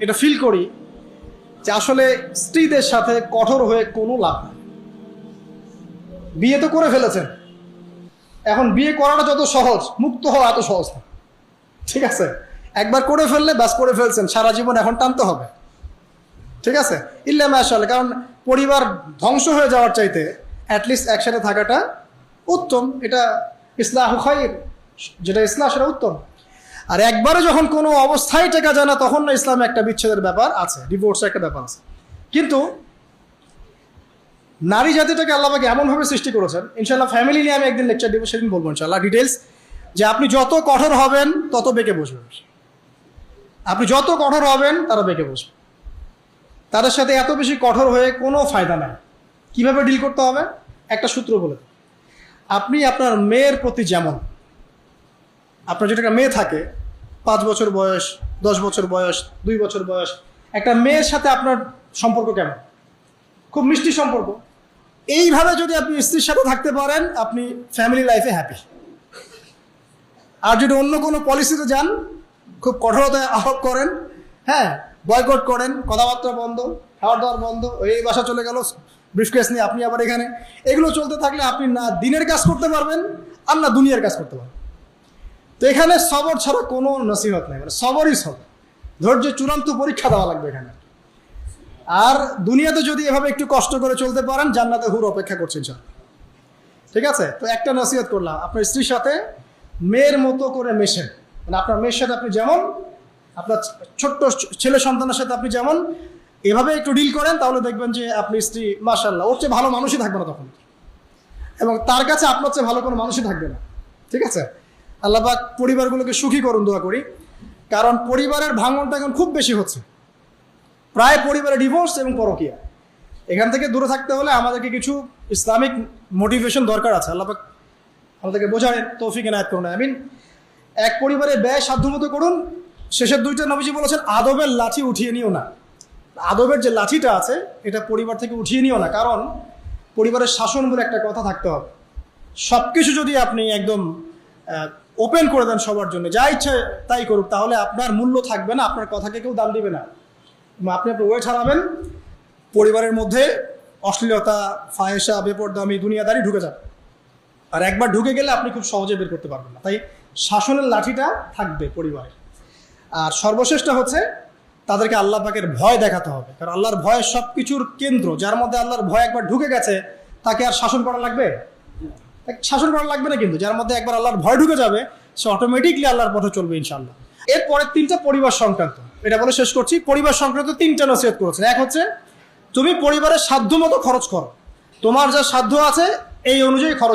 এটা ফিল করি যে আসলে স্ত্রীদের সাথে কঠোর হয়ে কোনো লাভ নেই। বিয়ে তো করে ফেলেছেন। এখন বিয়ে করাটা যত সহজ, মুক্ত হওয়া এত সহজ না। ঠিক আছে? একবার করে ফেললে ব্যাস করে ফেলছেন, সারা জীবন এখন টানতে হবে। ঠিক আছে? ইল্লা মাশাল্লাহ কারণ পরিবার ধ্বংস হয়ে যাওয়ার চাইতে অ্যাটলিস্ট একসাথে থাকাটা উত্তম। এটা ইসলাহ খাইর, যেটা ইসলাম সেটা উত্তম। আর একবারে যখন কোনো অবস্থায় টেকা যায় না, তখন না ইসলামে একটা বিচ্ছেদের ব্যাপার আছে ডিভোর্সের একটা ব্যাপার আছে। কিন্তু নারী জাতিটাকে আল্লাহকে এমনভাবে সৃষ্টি করেছেন ইনশাল্লাহ ফ্যামিলি নিয়ে আমি একদিন লেকচার দিব, সেদিন বলব ইনশাল্লাহ ডিটেলস যে আপনি যত কঠোর হবেন, তত বেঁকে বসবেন। আপনি যত কঠোর হবেন, তারা বেঁকে বসবে। তাদের সাথে এত বেশি কঠোর হয়ে কোনো ফায়দা নাই। কীভাবে ডিল করতে হবে? একটা সূত্র বলে। আপনি আপনার মেয়ের প্রতি যেমন আপনার যেটা একটা মেয়ে থাকে, পাঁচ বছর বয়স, দশ বছর বয়স, দুই বছর বয়স, একটা মেয়ের সাথে আপনার সম্পর্ক কেমন? খুব মিষ্টি সম্পর্ক। এইভাবে যদি আপনি স্ত্রীর সাথে থাকতে পারেন, আপনি ফ্যামিলি লাইফে হ্যাপি আর যদি অন্য কোনো পলিসিতে যান, খুব কঠোরতায় আহ্বান করেন হ্যাঁ বয়কট করেন, কথাবার্তা বন্ধ, খাওয়ার দাওয়ার বন্ধ, এই বাসা চলে গেল ব্রিফকেস নিয়ে আপনি আবার এখানে। এগুলো চলতে থাকলে আপনি না দিনের কাজ করতে পারবেন, আর না দুনিয়ার কাজ করতে পারবেন। তো এখানে সবর ছাড়া কোনো নসিহত নেই মানে সবরই সব ধৈর্য চূড়ান্ত পরীক্ষা দেওয়া লাগবে এখানে। আর দুনিয়াতে যদি এভাবে একটু কষ্ট করে চলতে পারেন, জান্নাতে হুর অপেক্ষা করছেন স্যার ঠিক আছে? তো একটা নসিহত করলাম, আপনার স্ত্রীর সাথে মেয়ের মতো করে মেশেন। মানে আপনার মেয়ের সাথে আপনি যেমন, আপনার ছোট্ট ছেলে সন্তানের সাথে আপনি যেমন এভাবে একটু ডিল করেন, তাহলে দেখবেন যে আপনি স্ত্রী মার্শাল্লাহ ওর চেয়ে ভালো মানুষই থাকবে না তখন। এবং তার কাছে আপনার চেয়ে ভালো কোনো মানুষই থাকবে না। ঠিক আছে? আল্লাহবাক পরিবারগুলোকে সুখী করুন দোয়া করি। কারণ পরিবারের ভাঙনটা এখন খুব বেশি হচ্ছে। প্রায় পরিবারে ডিভোর্স এবং পরকিয়া। এখান থেকে দূরে থাকতে হলে আমাদেরকে কিছু ইসলামিক মোটিভেশন দরকার আছে। আল্লাপাক আমাদেরকে বোঝায় তৌফিক এনায়ত করুন আই মিন এক পরিবারে ব্যয় সাধ্যমতো করুন। শেষের দুইটা নবীজি বলেছেন, আদবের লাঠি উঠিয়ে নিও না। আদবের যে লাঠিটা আছে, এটা পরিবার থেকে উঠিয়ে নিও না। কারণ পরিবারের শাসন বলে একটা কথা থাকতে হবে। সব কিছু যদি আপনি একদম ওপেন করে দেন সবার জন্য। যা ইচ্ছে তাই করুক, তাহলে আপনার মূল্য থাকবে না, আপনার কথাকে কেউ দাম দিবে না। আপনি আপনার ওয়েট হারাবেন, পরিবারের মধ্যে অশ্লীলতা ফাহেসা বেপরদামি, দুনিয়াদারি ঢুকে যাবে। আর একবার ঢুকে গেলে আপনি খুব সহজে বের করতে পারবেন না। তাই শাসনের লাঠিটা থাকবে পরিবারে। আর সর্বশেষটা হচ্ছে, তাদেরকে আল্লাহ পাকের ভয় দেখাতে হবে। কারণ আল্লাহর ভয় সব কিছুর কেন্দ্র। যার মধ্যে আল্লাহর ভয় একবার ঢুকে গেছে, তাকে আর শাসন করা লাগবে? শাসন করা লাগবে না কিন্তু, যার মধ্যে একবার আল্লাহর ভয় ঢুকে যাবে, সে অটোমেটিকলি আল্লাহর পথে চলবে ইনশাল্লাহ এরপরে তিনটা পরিবার সংক্রান্ত, এটা বলে শেষ করছি। পরিবার সংক্রান্ত তিনটা নসিহত করেছেন। এক হচ্ছে, তুমি পরিবারের সাধ্য মতো খরচ করো। তোমার যা সাধ্য আছে, এই অনুযায়ী খরচ